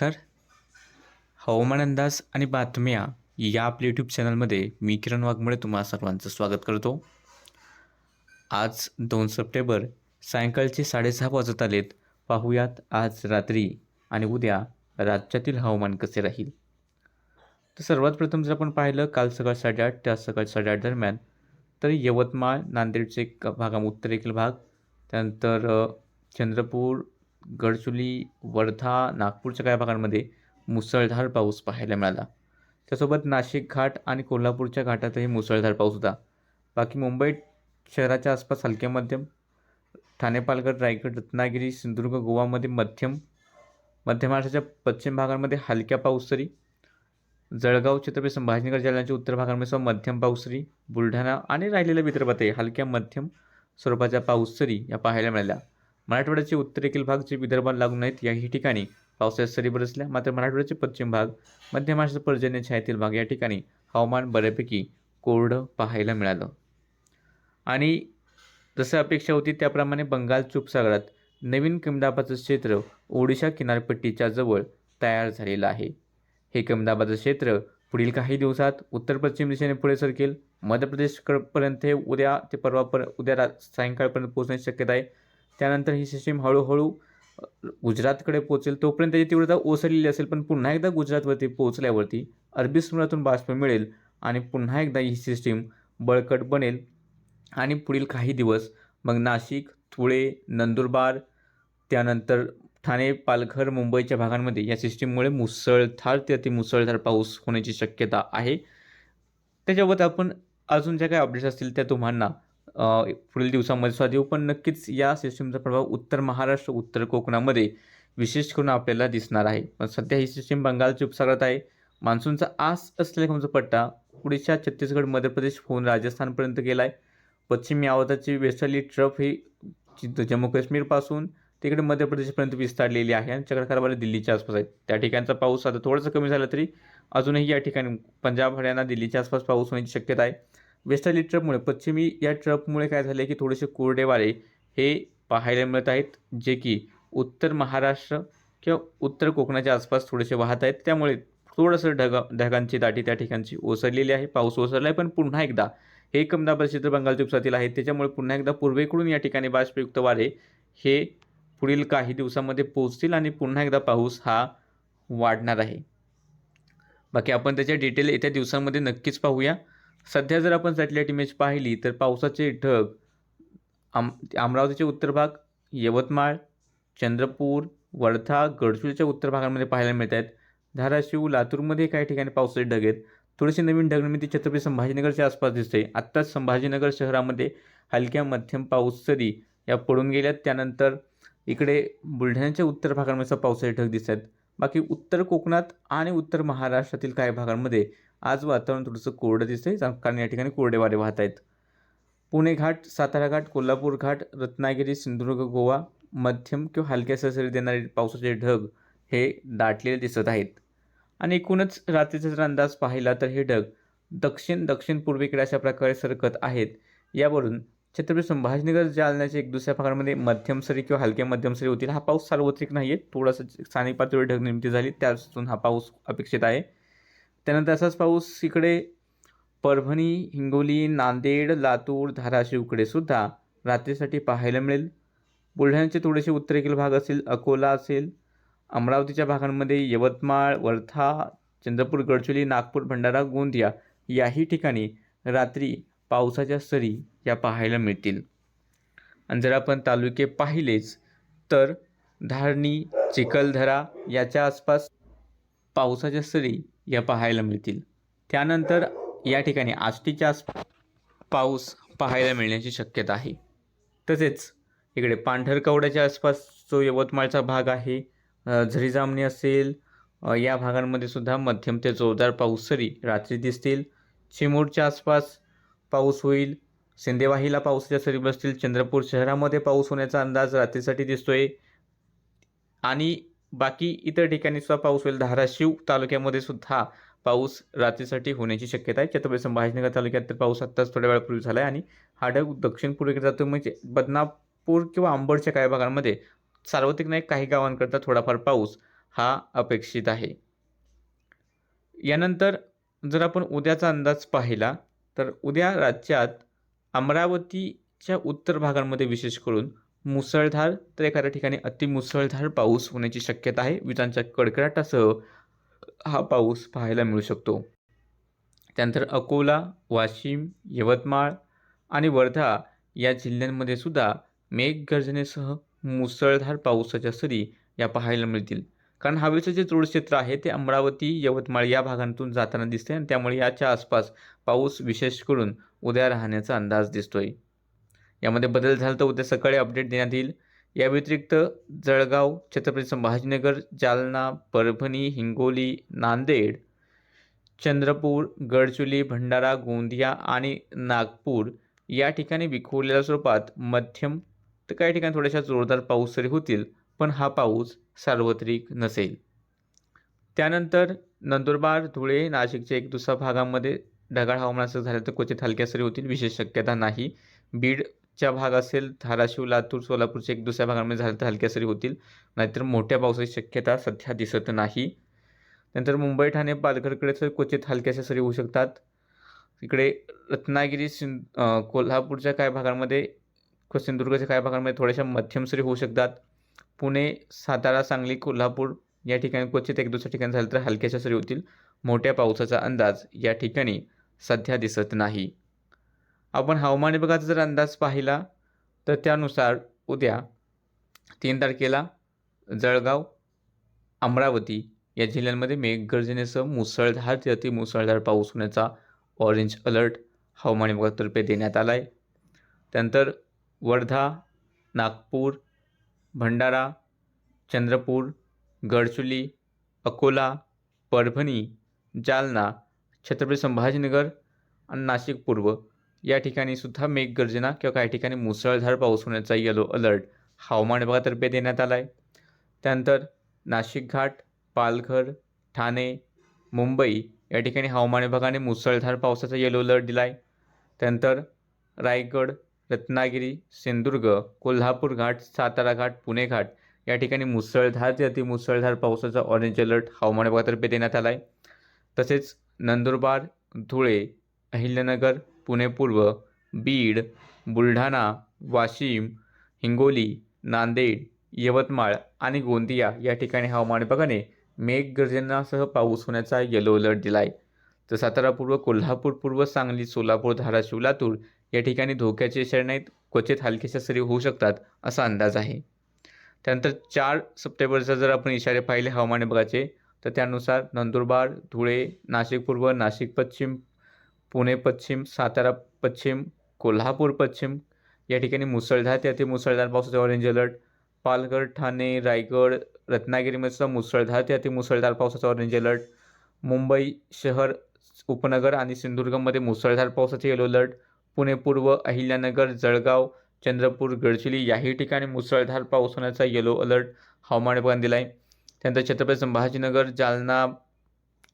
तर हवामान अंदाज आणि बातम्या या आपल्या यूट्यूब चॅनलमध्ये मी किरण वाघमुळे तुम्हा सर्वांचं स्वागत करतो. आज दोन सप्टेंबर सायंकाळचे साडेसहा वाजत आलेत. पाहूयात आज रात्री आणि उद्या राज्यातील हवामान कसे राहील. तर सर्वात प्रथम जर आपण पाहिलं काल सकाळ साडेआठ ते आज सकाळ साडेआठ दरम्यान तर यवतमाळ नांदेडचे एक भागा उत्तरेकडील भाग त्यानंतर चंद्रपूर गडचुली वर्धा नागपूरच्या काही भागांमध्ये मुसळधार पाऊस पाहायला मिळाला. त्यासोबत नाशिक घाट आणि कोल्हापूरच्या घाटातही मुसळधार पाऊस होता. बाकी मुंबई शहराच्या आसपास हलक्या मध्यम ठाणे पालघर रायगड रत्नागिरी सिंधुदुर्ग गोवामध्ये मध्यम मध्य महाराष्ट्राच्या पश्चिम भागांमध्ये हलक्या पाऊसरी जळगाव छत्रपती संभाजीनगर जिल्ह्याच्या उत्तर भागांमध्ये सुद्धा मध्यम पाऊस बुलढाणा आणि राहिलेल्या विदर्भातही हलक्या मध्यम स्वरूपाच्या पाऊस सरी या पाहायला मिळाल्या. मराठवाड्याचे उत्तरेकडील भाग जे विदर्भाला लागून आहेत याही ठिकाणी पावसाच्या सरी बरसल्या. मात्र मराठवाड्याचे पश्चिम भाग मध्य महाराष्ट्र पर्जन्य छायातील भाग या ठिकाणी हवामान बऱ्यापैकी कोरडं पाहायला मिळालं. आणि जसं अपेक्षा होती त्याप्रमाणे बंगाल उपसागरात नवीन कमीदाबाचं क्षेत्र ओडिशा किनारपट्टीच्या जवळ तयार झालेलं आहे. हे कमीदाबाचं क्षेत्र पुढील काही दिवसात उत्तर पश्चिम दिशेने पुढे सरकेल. मध्य प्रदेशपर्यंत हे उद्या ते परवापर उद्या रा सायंकाळपर्यंत पोहोचण्याची शक्यता आहे. त्यानंतर ही सिस्टीम हळूहळू गुजरातकडे पोचेल तोपर्यंत त्याची तीव्रता ओसरलेली असेल पण पुन्हा एकदा गुजरातवरती पोहोचल्यावरती अरबी समुद्रातून बाष्प मिळेल आणि पुन्हा एकदा ही सिस्टीम बळकट बनेल. आणि पुढील काही दिवस मग नाशिक धुळे नंदुरबार त्यानंतर ठाणे पालघर मुंबईच्या भागांमध्ये या सिस्टीममुळे मुसळधार ते अति मुसळधार पाऊस होण्याची शक्यता आहे. त्याच्यावर आपण अजून ज्या काही अपडेट्स असतील त्या तुम्हाला पुढील दिवसामध्ये सुद्धा देऊ पण नक्कीच या सिस्टीमचा प्रभाव उत्तर महाराष्ट्र उत्तर कोकणामध्ये विशेष करून आपल्याला दिसणार आहे. पण सध्या ही सिस्टीम बंगालच्या उपसागरात आहे. मान्सूनचा आस असलेला कोणचा पट्टा उडीसा छत्तीसगड मध्य प्रदेश होऊन राजस्थानपर्यंत गेला आहे पश्चिमी आवाजाची वेस्टर्ली ट्रफ ही जम्मू काश्मीरपासून तिकडे मध्य प्रदेशपर्यंत विस्तारलेली आहे आणि चक्रकारवाले दिल्लीच्या आसपास आहेत त्या ठिकाणचा पाऊस आता थोडंसं कमी झाला तरी अजूनही या ठिकाणी पंजाब हरियाणा दिल्लीच्या आसपास पाऊस होण्याची शक्यता आहे. वेस्टर्ली ट्रपमुळे पश्चिमी या ट्रपमुळे काय झाले की थोडेसे कोरडे वारे हे पाहायला मिळत आहेत जे की उत्तर महाराष्ट्र किंवा उत्तर कोकणाच्या आसपास थोडेसे वाहत आहेत. त्यामुळे थोडंसं ढगा ढगांची दाटी त्या ठिकाणची ओसरलेली आहे पाऊस ओसरला आहे पण पुन्हा एकदा हे कमदाबाद क्षेत्र बंगालच्या उपसातील आहे त्याच्यामुळे पुन्हा एकदा पूर्वेकडून या ठिकाणी बाष्पयुक्त वारे हे पुढील काही दिवसामध्ये पोहोचतील आणि पुन्हा एकदा पाऊस हा वाढणार आहे. बाकी आपण त्याच्या डिटेल येत्या दिवसांमध्ये नक्कीच पाहूया. सध्या जर आपण सॅटेलाईट इमेज पाहिली तर पावसाचे ढग आम अमरावतीचे उत्तर भाग यवतमाळ चंद्रपूर वर्धा गडचिरोलीच्या उत्तर भागांमध्ये पाहायला मिळत आहेत धाराशिव लातूरमध्ये काही ठिकाणी पावसाचे ढग आहेत. थोडीशी नवीन ढगनिर्मिती छत्रपती संभाजीनगरच्या आसपास दिसते आत्ताच संभाजीनगर शहरामध्ये हलक्या मध्यम पाऊस सरी या पडून गेल्यात. त्यानंतर इकडे बुलढाण्याच्या उत्तर भागांमध्ये पावसाचे ढग दिसत आहेत बाकी उत्तर कोकणात आणि उत्तर महाराष्ट्रातील काही भागांमध्ये आज वातावरण थोडंसं कोरडं दिसतंय. कारण या ठिकाणी कोरडे वारे वाहत आहेत. पुणे घाट सातारा घाट कोल्हापूर घाट रत्नागिरी सिंधुदुर्ग गोवा मध्यम किंवा हलक्या सरी देणारे पावसाचे ढग हे दाटलेले दिसत आहेत. आणि एकूणच रात्रीचा जर अंदाज पाहिला तर हे ढग दक्षिण दक्षिण पूर्वेकडे अशा प्रकारे सरकत आहेत. यावरून छत्रपती संभाजीनगर जालन्याच्या एक दुसऱ्या भागांमध्ये मध्यम सरी किंवा हलक्या मध्यम सरी होतील. हा पाऊस सार्वत्रिक नाही आहे थोडासा स्थानिक पातळीवर ढग निर्मिती झाली. त्यापासून हा पाऊस अपेक्षित आहे. त्यानंतर असाच पाऊस इकडे परभणी हिंगोली नांदेड लातूर धाराशिवकडे सुद्धा रात्रीसाठी पाहायला मिळेल. बुलढाण्याचे थोडेसे उत्तरेकडील भाग असेल अकोला असेल अमरावतीच्या भागांमध्ये यवतमाळ वर्धा चंद्रपूर गडचिरोली नागपूर भंडारा गोंदिया याही ठिकाणी रात्री पावसाच्या सरी या पाहायला मिळतील. आणि जर आपण तालुके पाहिलेच तर धारणी चिखलदरा याच्या आसपास पावसाच्या सरी या पाहायला मिळतील. त्यानंतर या ठिकाणी आष्टीच्या आस पाऊस पाहायला मिळण्याची शक्यता आहे. तसेच इकडे पांढरकवड्याच्या आसपास जो यवतमाळचा भाग आहे झरी जामणी असेल या भागांमध्ये सुद्धा मध्यम ते जोरदार पाऊस सरी रात्री दिसतील. चिमूरच्या आसपास पाऊस होईल. सिंदेवाहीला पावसाच्या सरी बसतील. चंद्रपूर शहरामध्ये पाऊस होण्याचा अंदाज रात्रीसाठी दिसतोय. आणि बाकी इतर ठिकाणी सुद्धा पाऊस होईल. धाराशिव तालुक्यामध्ये सुद्धा पाऊस रात्रीसाठी होण्याची शक्यता आहे. छत्रपती संभाजीनगर तालुक्यात तर पाऊस आत्ताच थोड्या वेळापूर्वी झाला आहे आणि हा ढग दक्षिण पूर्वेकडे जातो म्हणजे बदनापूर किंवा आंबडच्या काही भागांमध्ये सार्वत्रिक नाही काही गावांकरता थोडाफार पाऊस हा अपेक्षित आहे. यानंतर जर आपण उद्याचा अंदाज पाहिला तर उद्या राज्यात अमरावतीच्या उत्तर भागांमध्ये विशेष करून मुसळधार तर एखाद्या ठिकाणी अतिमुसळधार पाऊस होण्याची शक्यता आहे. विजांच्या कडकडाटासह हा पाऊस पाहायला मिळू शकतो. त्यानंतर अकोला वाशिम यवतमाळ आणि वर्धा या जिल्ह्यांमध्ये सुद्धा मेघगर्जनेसह मुसळधार पावसाच्या सरी या पाहायला मिळतील. कारण हवेचं जे जोड क्षेत्र आहे ते अमरावती यवतमाळ या भागांतून जाताना दिसते आणि त्यामुळे याच्या आसपास पाऊस विशेष करून उद्या राहण्याचा अंदाज दिसतोय. यामध्ये बदल झाला तर उद्या सकाळी अपडेट देण्यात येईल. या व्यतिरिक्त जळगाव छत्रपती संभाजीनगर जालना परभणी हिंगोली नांदेड चंद्रपूर गडचुली भंडारा गोंदिया आणि नागपूर या ठिकाणी विखुरलेल्या स्वरूपात मध्यम तर काही ठिकाणी थोड्याशा जोरदार पाऊस तरी होतील पण हा पाऊस सार्वत्रिक नसेल. त्यानंतर नंदुरबार धुळे नाशिकच्या एक दुसऱ्या भागामध्ये ढगाळ हवामानाचं झालं तर क्वचित हलक्या सरी होतील विशेष शक्यता नाही. बीड च्या भाग असेल धाराशिव लातूर सोलापूरच्या एक दुसऱ्या भागामध्ये झालं तर हलक्या सरी होतील. नाहीतर मोठ्या पावसाची शक्यता सध्या दिसत नाही. नंतर मुंबई ठाणे पालघरकडे तर क्वचित हलक्याशा सरी होऊ शकतात. इकडे रत्नागिरी सिं कोल्हापूरच्या काही भागांमध्ये क- सिंधुदुर्गच्या काही भागांमध्ये थोड्याशा मध्यम सरी होऊ शकतात. पुणे सातारा सांगली कोल्हापूर या ठिकाणी क्वचित एक दुसऱ्या ठिकाणी झालं तर हलक्याशा सरी होतील. मोठ्या पावसाचा अंदाज या ठिकाणी सध्या दिसत नाही. आपण हवामान विभागाचा जर अंदाज पाहिला तर त्यानुसार उद्या तीन तारखेला जळगाव अमरावती या जिल्ह्यांमध्ये मेघगर्जनेसह मुसळधार ते अति मुसळधार पाऊस होण्याचा ऑरेंज अलर्ट हवामान विभागातर्फे देण्यात आला आहे त्यानंतर वर्धा नागपूर भंडारा चंद्रपूर गडचुली अकोला परभणी जालना छत्रपती संभाजीनगर आणि नाशिक पूर्व या ठिकाणी सुद्धा मेघगर्जना किंवा काही ठिकाणी मुसळधार पाऊस होण्याचा येलो अलर्ट हवामान विभागातर्फे देण्यात आला आहे त्यानंतर नाशिक घाट पालघर ठाणे मुंबई या ठिकाणी हवामान विभागाने मुसळधार पावसाचा येलो अलर्ट दिला आहे त्यानंतर रायगड रत्नागिरी सिंधुदुर्ग कोल्हापूर घाट सातारा घाट पुणे घाट या ठिकाणी मुसळधार ते अतिमुसळधार पावसाचा ऑरेंज अलर्ट हवामान विभागातर्फे देण्यात आला आहे तसेच नंदुरबार धुळे अहिल्यानगर पुणे पूर्व बीड बुलढाणा वाशिम हिंगोली नांदेड यवतमाळ आणि गोंदिया या ठिकाणी हवामान विभागाने मेघगर्जनासह पाऊस होण्याचा येलो अलर्ट दिला आहे तर सातारा पूर्व कोल्हापूर पूर्व सांगली सोलापूर धाराशिव लातूर या ठिकाणी धोक्याचे इशारे नाहीत क्वचित हलक्याच्या सरी होऊ शकतात असा अंदाज आहे. त्यानंतर चार सप्टेंबरचा जर आपण इशारे पाहिले हवामान विभागाचे तर त्यानुसार नंदुरबार धुळे नाशिक पूर्व नाशिक पश्चिम पुणे पश्चिम सातारा पश्चिम कोल्हापूर पश्चिम या ठिकाणी मुसळधार ते अतिमुसळधार पावसाचा ऑरेंज अलर्ट पालघर ठाणे रायगड रत्नागिरीमध्ये सुद्धा मुसळधार ते अतिमुसळधार पावसाचा ऑरेंज अलर्ट मुंबई शहर उपनगर आणि सिंधुदुर्गमध्ये मुसळधार पावसाचे येलो अलर्ट पुणे पूर्व अहिल्यानगर जळगाव चंद्रपूर गडचिरोली याही ठिकाणी मुसळधार पाऊस होण्याचा येलो अलर्ट हवामान विभागाने दिला आहे त्यानंतर छत्रपती संभाजीनगर जालना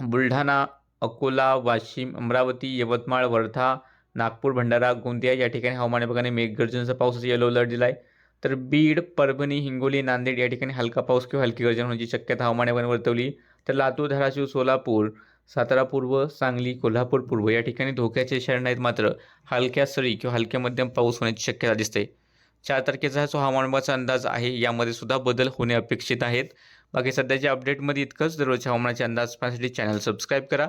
बुलढाणा अकोला वाशिम अमरावती यवतमाळ वर्धा नागपूर भंडारा गोंदिया या ठिकाणी हवामान विभागाने मेघगर्जनेचा पावसाचा येलो अलर्ट दिला आहे तर बीड परभणी हिंगोली नांदेड या ठिकाणी हलका पाऊस किंवा हलकी गर्जन होण्याची शक्यता हवामान विभागाने वर्तवली. तर लातूर धाराशिव सोलापूर सातारा पूर्व सांगली कोल्हापूर पूर्व या ठिकाणी धोक्याचे इशारे नाहीत मात्र हलक्या सरी किंवा हलक्या मध्यम पाऊस होण्याची शक्यता दिसते. चार तारखेचा हा जो हवामान विभागाचा अंदाज आहे. यामध्ये सुद्धा बदल होणे अपेक्षित आहेत. बाकी सध्याच्या अपडेटमध्ये इतकंच. दररोजच्या हवामानाचे अंदाज पाहण्यासाठी चॅनल सबस्क्राईब करा.